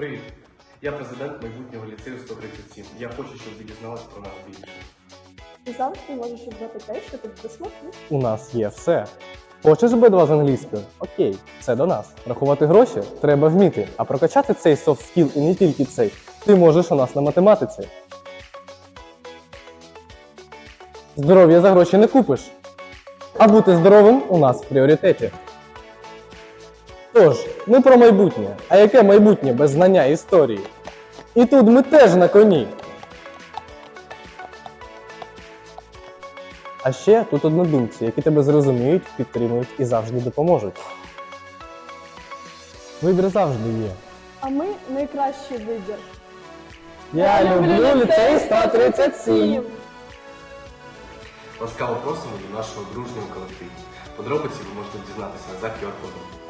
Привіт! Я президент майбутнього ліцею 137. Я хочу, щоб ви дізнались про нас більше. Ти завжди можеш обрати те, що тобі до. У нас є все. Хочеш Б2 з англійською? Окей, це до нас. Рахувати гроші треба вміти, а прокачати цей soft skill і не тільки цей. Ти можеш у нас на математиці. Здоров'я за гроші не купиш. А бути здоровим у нас в пріоритеті. Тож, ми про майбутнє. А яке майбутнє без знання історії? І тут ми теж на коні. А ще тут однодумці, які тебе зрозуміють, підтримують і завжди допоможуть. Вибір завжди є. А ми найкращий вибір. Я люблю ліцей 137. Ласкаво просимо до нашого дружнього колективу. Подробиці ви можете дізнатися за QR-кодом.